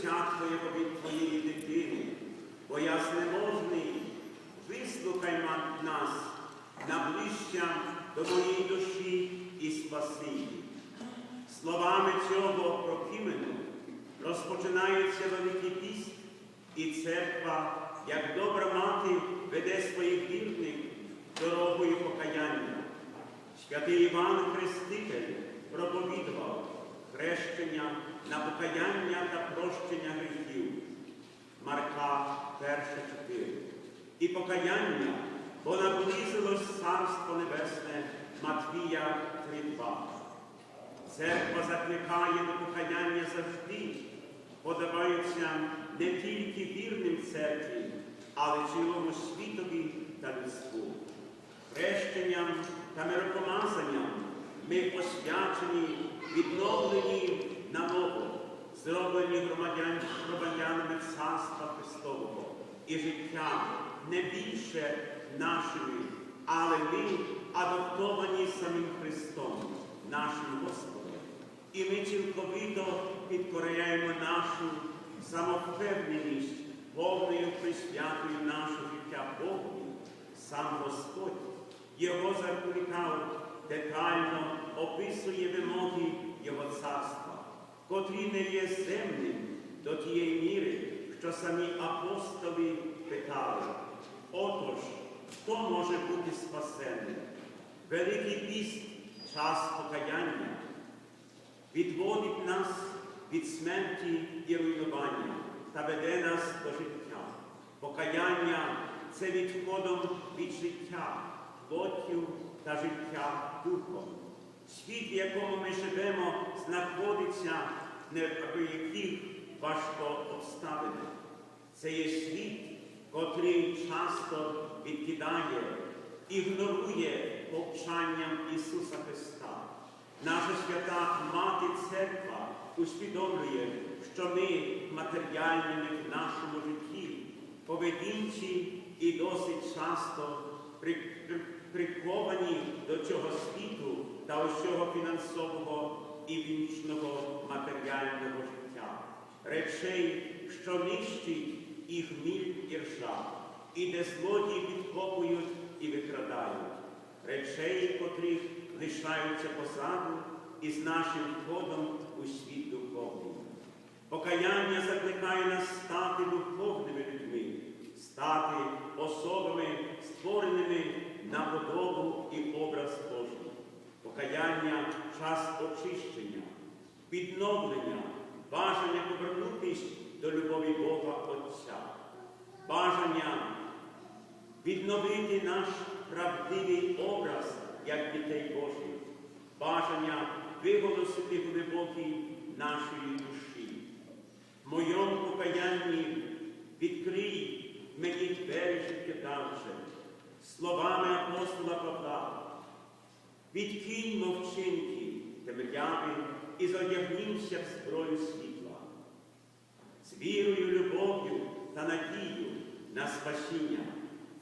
Твоєго від Твоєї дитини, бо я знеможний, вислухай нас, наближчя до моєї душі і спаси. Словами цього прокимену розпочинається Великий піст, і церква, як добра мати, веде своїх вірних дорогою покаяння. Святий Іван Хреститель проповідував хрещення на покаяння та прощення гріхів. Марка 1,4. І покаяння, бо наблизилось Царство Небесне Матвія 3,2. Церква закликає до покаяння завжди, подаваються не тільки вірним церкві, але цілому світові та людству. Хрещенням та миропомазанням ми освячені, відновлені зроблені громадянами Царства Христового і життя не більше нашими, але ми адаптовані самим Христом, нашим Господом. І ми цілковито підкоряємо нашу самовпевненість, повною присвятою нашого життя Богу, сам Господь. Його закликав, детально описує вимоги Його царства, котрі не є земним до тієї міри, що самі апостоли питали. Отож, хто може бути спасенним? Великий піст, час покаяння, відводить нас від смерті і руйнування та веде нас до життя. Покаяння це відходом від життя, плоттю та життя духом. Світ, в якому ми живемо, знаходиться не в яких важко обставинах. Це є світ, котрий часто відкидає, ігнорує повчанням Ісуса Христа. Наша свята Мати Церква усвідомлює, що ми матеріальними в нашому житті, поведінці і досить часто при- при- приковані до цього світу та усього фінансового і вічного матеріального життя, речей, що нищить і гниль і ржа, і де злодії підкопують і викрадають, речей, котрих лишаються позаду із нашим входом у світ духовний. Покаяння закликає нас стати духовними людьми, стати особами, створеними на подобу і образ Божий. Покаяння час очищення, відновлення, бажання повернутись до любові Бога Отця, бажання відновити наш правдивий образ як дітей Божих, бажання виголосити глибокі нашої душі. В моєму покаянні відкрий мені двері життєдавче, словами апостола Павла. Відкинь мовчинки темряви і зодягнімся в зброю світла. З вірою, любов'ю та надією на спасіння.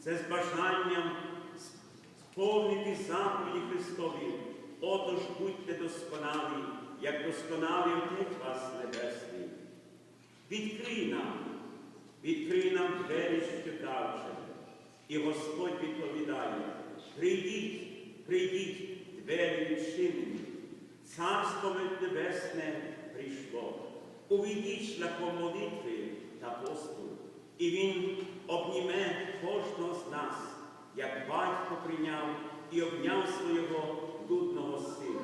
Це з бажанням сповнити заповіді Христові. Отож будьте досконалі, як досконалий Отець вас Небесний. Відкрий нам, відкрий нам двері щодавче. І Господь відповідає, прийдіть, прийдіть, двері відчинені. Царство Небесне прийшло. Увійдіть шляхом молитви та посту, і Він обніме кожного з нас, як батько прийняв і обняв свого блудного сина.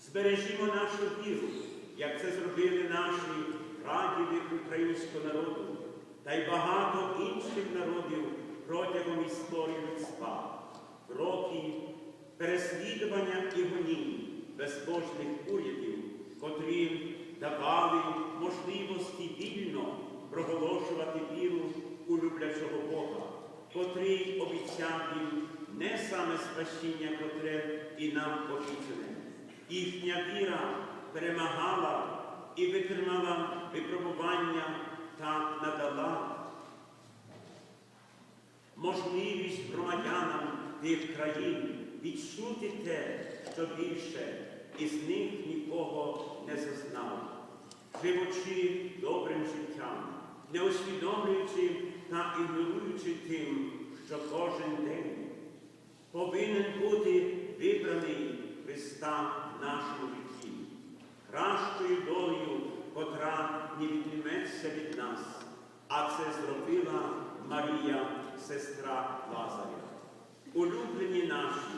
Збережімо нашу віру, як це зробили наші прадіди українського народу та й багато інших народів протягом історії людства, роки переслідування і гонінь безбожних урядів, котрі давали можливості вільно проголошувати віру у люблячого Бога, котрий обіцяв їм не саме спасіння, котре і нам обіцяне. Їхня віра перемагала і витримала випробування та надала можливість громадянам тих країн відчути те, що більше із них нікого не зазнав. живучи добрим життям, не усвідомлюючи та ігноруючи тим, що кожен день повинен бути вибраний Христа в нашому житті, кращою долею, котра не відніметься від нас, а це зробила Марія, сестра Лазаря. Улюблені наші,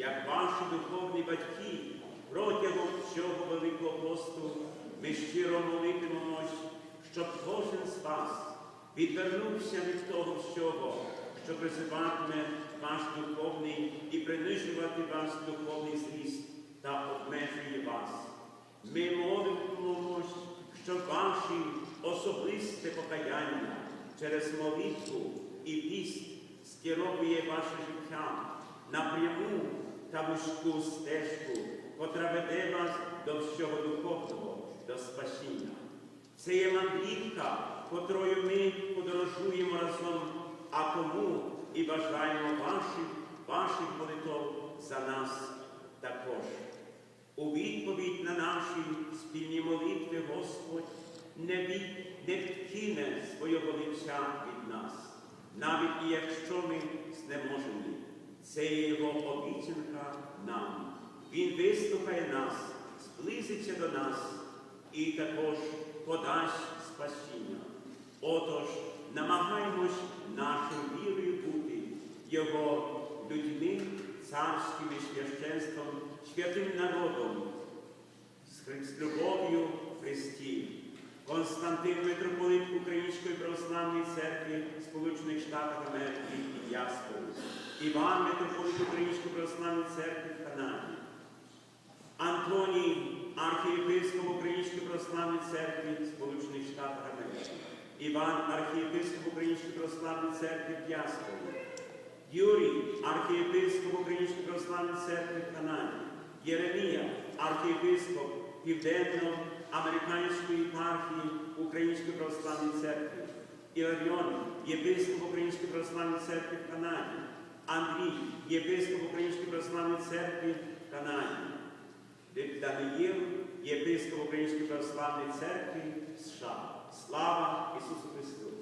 як ваші духовні батьки, протягом цього Великого посту ми щиро молитимемось, щоб кожен з вас відвернувся від того всього, що призиватиме ваш духовний і принижувати вас духовний зріст та обмежує вас. Ми молимось, щоб ваші особисте покаяння через молитву і піст скеровує ваше життя на пряму та вузьку стежку, котра веде вас до всього духовного, до спасіння. Це є мандрівка, котрою ми подорожуємо разом, а тому і бажаємо ваших, ваших молитов за нас також. У відповідь на наші спільні молитви Господь не, від, не відкине свого лиця від нас, навіть і якщо ми знеможені. Це є Його обіцянка Він вислухає нас, зблизиться до нас і також подасть спасіння. Отож, намагаємось нашою вірою бути Його людьми, царським священством, святим народом, з любов'ю Христі. Константин митрополит Української православної церкви Сполучених Штатів Америки і діаспори. Іван митрополит Української православної церкви в Канаді. Антоній, архієпископ Української православної церкви Сполучених Штатів Америки. Іван, архієпископ Української православної церкви в діаспорі. Юрій, архієпископ Української православної церкви в Канаді. Єремія, архієпископ Південно-Американської єпархії Української православної церкви. Іларіон, єпископ Української православної церкви в Канаді. Андрій, єпископ Української православної церкви в Канаді. Даниїл, єпископ Української православної церкви в США. Слава Ісусу Христу!